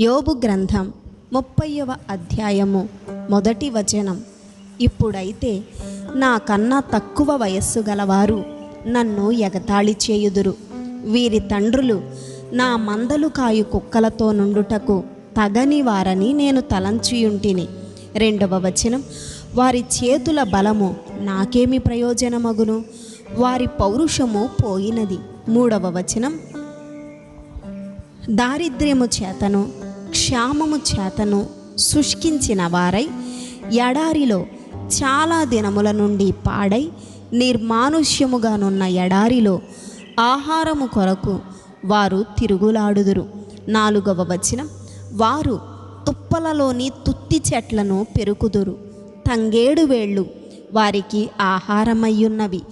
యోబు గ్రంథం ముప్పైవ అధ్యాయము మొదటి వచనం. ఇప్పుడైతే నాకన్నా తక్కువ వయస్సు గలవారు నన్ను ఎగతాళి చేయుదురు. వీరి తండ్రులు నా మందలు కాయు కుక్కలతో నుండుటకు తగని వారని నేను తలంచియుంటిని. రెండవ వచనం వారి చేతుల బలము నాకేమి ప్రయోజనమగును? వారి పౌరుషము పోయినది. మూడవ వచనం దారిద్ర్యము చేతను. క్షామము చేతను శుష్కించిన వారై ఎడారిలో చాలా దినముల నుండి పాడై నిర్మానుష్యముగానున్న ఎడారిలో ఆహారము కొరకు వారు తిరుగులాడుదురు. నాలుగవ వచనం వారు తుప్పలలోని తుత్తి చెట్లను పెరుకుదురు. తంగేడు వేళ్ళు వారికి ఆహారమయ్యున్నవి.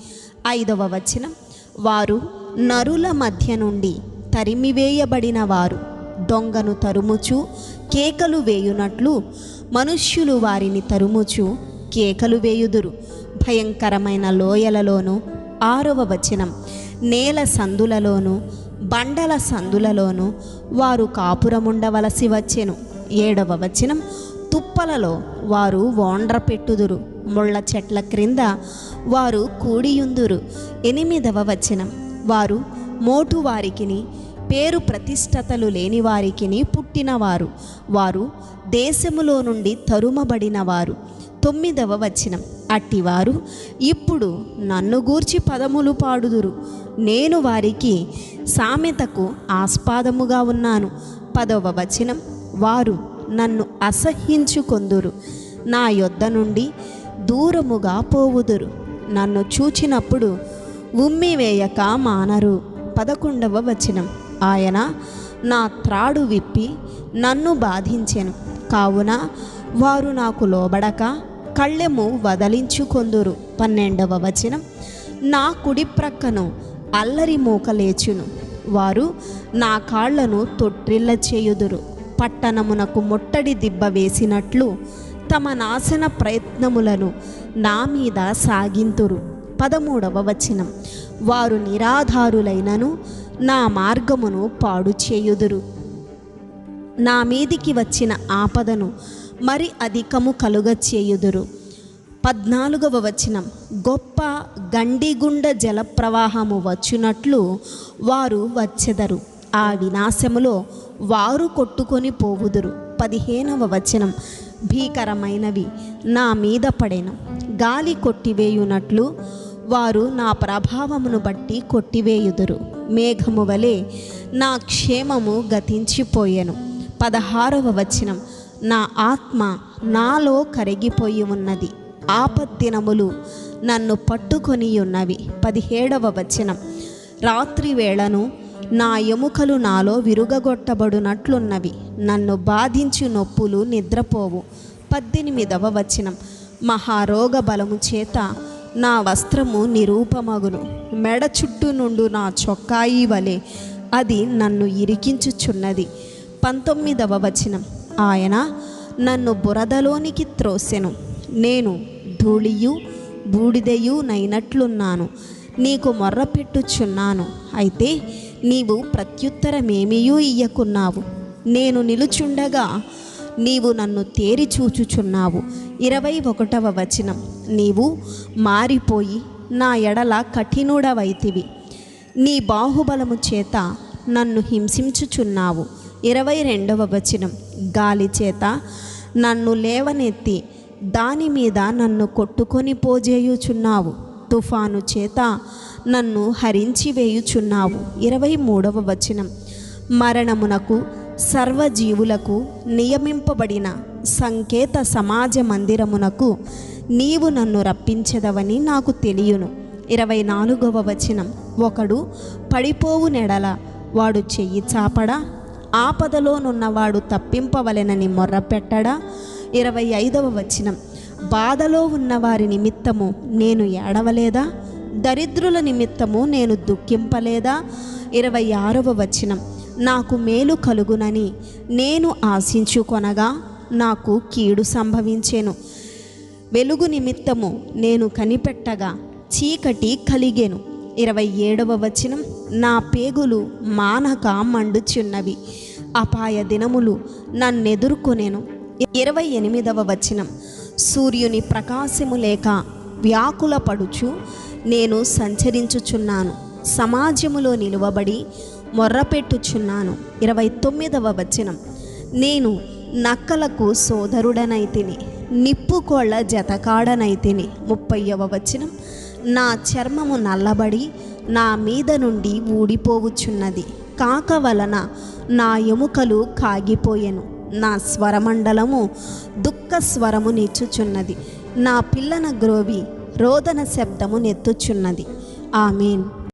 ఐదవ వచనం వారు నరుల మధ్య నుండి తరిమివేయబడిన వారు. దొంగను తరుముచు కేకలు వేయునట్లు మనుష్యులు వారిని తరుముచు కేకలు వేయుదురు. భయంకరమైన లోయలలోను ఆరవ వచనం నేల సందులలోను బండల సందులలోను వారు కాపురముండవలసి వచ్చెను. ఏడవ వచనం తుప్పలలో వారు ఓండ్ర పెట్టుదురు. ముళ్ళ చెట్ల క్రింద వారు కూడియుందురు. ఎనిమిదవ వచనం వారు మోటు వారికిని పేరు ప్రతిష్టతలు లేని వారికిని పుట్టినవారు. వారు దేశములో నుండి తరుమబడిన వారు తొమ్మిదవ వచనం. అట్టివారు ఇప్పుడు నన్ను గూర్చి పదములు పాడుదురు. నేను వారికి సామెతకు ఆస్పాదముగా ఉన్నాను. పదవ వచనం. వారు నన్ను అసహ్యించుకొందురు. నా యొద్ద నుండి దూరముగా పోవుదురు. నన్ను చూచినప్పుడు ఉమ్మివేయక మానరు. పదకొండవ వచనం. ఆయన నా త్రాడు విప్పి నన్ను బాధించెను. కావున వారు నాకు లోబడక కళ్ళెము వదలించుకొందురు. పన్నెండవ వచనం. నా కుడి ప్రక్కను అల్లరి మూక లేచును. వారు నా కాళ్ళను తొట్టిల్ల చేయుదురు. పట్టణమునకు ముట్టడి దిబ్బ వేసినట్లు తమ నాశన ప్రయత్నములను నా మీద సాగింతురు. పదమూడవ వచనం. వారు నిరాధారులైనను నా మార్గమును పాడు చేయుదురు. నా మీదికి వచ్చిన ఆపదను మరి అధికము కలుగ చేయుదురు. పద్నాలుగవ వచనం గొప్ప గండిగుండ జలప్రవాహము వచ్చునట్లు వారు వచ్చెదరు. ఆ వినాశములో వారు కొట్టుకొని పోవుదురు. పదిహేనవ వచనం భీకరమైనవి నా మీద పడెను. గాలి కొట్టివేయునట్లు వారు నా ప్రభావమును బట్టి కొట్టివేయుదురు. మేఘము వలె నా క్షేమము గతించిపోయెను. పదహారవ వచనం నా ఆత్మ నాలో కరిగిపోయి ఉన్నది. ఆపద్దినములు నన్ను పట్టుకొని ఉన్నవి. పదిహేడవ వచనం రాత్రి వేళను నా ఎముకలు నాలో విరుగగొట్టబడునట్లున్నవి. నన్ను బాధించు నొప్పులు నిద్రపోవు. పద్దెనిమిదవ వచనం మహారోగ బలము చేత నా వస్త్రము నిరూపమగును. మెడ చుట్టూ నుండు నా చొక్కాయి వలె అది నన్ను ఇరికించుచున్నది. పంతొమ్మిదవ వచనం. ఆయన నన్ను బురదలోనికి త్రోసెను. నేను ధూళియు బూడిదయు నైనట్లున్నాను. నీకు మొర్రపెట్టుచున్నాను అయితే నీవు ప్రత్యుత్తరమేమీయూ ఇయ్యకున్నావు. నేను నిలుచుండగా నీవు నన్ను తేరి చూచుచున్నావు. ఇరవై ఒకటవ వచనం. నీవు మారిపోయి నా ఎడల కఠినుడవైతివి. నీ బాహుబలము చేత నన్ను హింసించుచున్నావు. ఇరవై రెండవ వచనం. గాలి చేత నన్ను లేవనెత్తి దాని మీద నన్ను కొట్టుకొని పోజేయుచున్నావు. తుఫాను చేత నన్ను హరించి వేయుచున్నావు ఇరవై మూడవ వచనం. మరణమునకు సర్వజీవులకు నియమింపబడిన సంకేత సమాజ మందిరమునకు నీవు నన్ను రప్పించదవని నాకు తెలియను. ఇరవై నాలుగవ వచనం. ఒకడు పడిపోవు నెడల వాడు చెయ్యి చాపడా? ఆపదలోనున్నవాడు తప్పింపవలెనని మొర్రపెట్టడా ఇరవై ఐదవ వచనం. బాధలో ఉన్నవారి నిమిత్తము నేను ఏడవలేదా? దరిద్రుల నిమిత్తము నేను దుఃఖింపలేదా? ఇరవై ఆరవ వచనం. నాకు మేలు కలుగునని నేను ఆశించుకొనగా నాకు కీడు సంభవించెను. వెలుగు నిమిత్తము నేను కనిపెట్టగా చీకటి కలిగెను. ఇరవై ఏడవ వచనం నా పేగులు మానక మండుచున్నవి. అపాయ దినములు నన్నెదుర్కొనేను. ఇరవై ఎనిమిదవ వచనం సూర్యుని ప్రకాశము లేక వ్యాకుల పడుచు నేను సంచరించుచున్నాను. సమాజములో నిలువబడి మొర్రపెట్టుచున్నాను. ఇరవై తొమ్మిదవ వచనం. నేను నక్కలకు సోదరుడనైతిని నిప్పుకోళ్ళ జతకాడనైతిని. ముప్పైవ వచనం. నా చర్మము నల్లబడి నా మీద నుండి ఊడిపోవుచున్నది. కాక వలన నా ఎముకలు కాగిపోయెను. నా స్వరమండలము దుఃఖ స్వరము నిచ్చుచున్నది నా పిల్లన గ్రోవి రోదన శబ్దము నెత్తుచున్నది. ఆమెన్.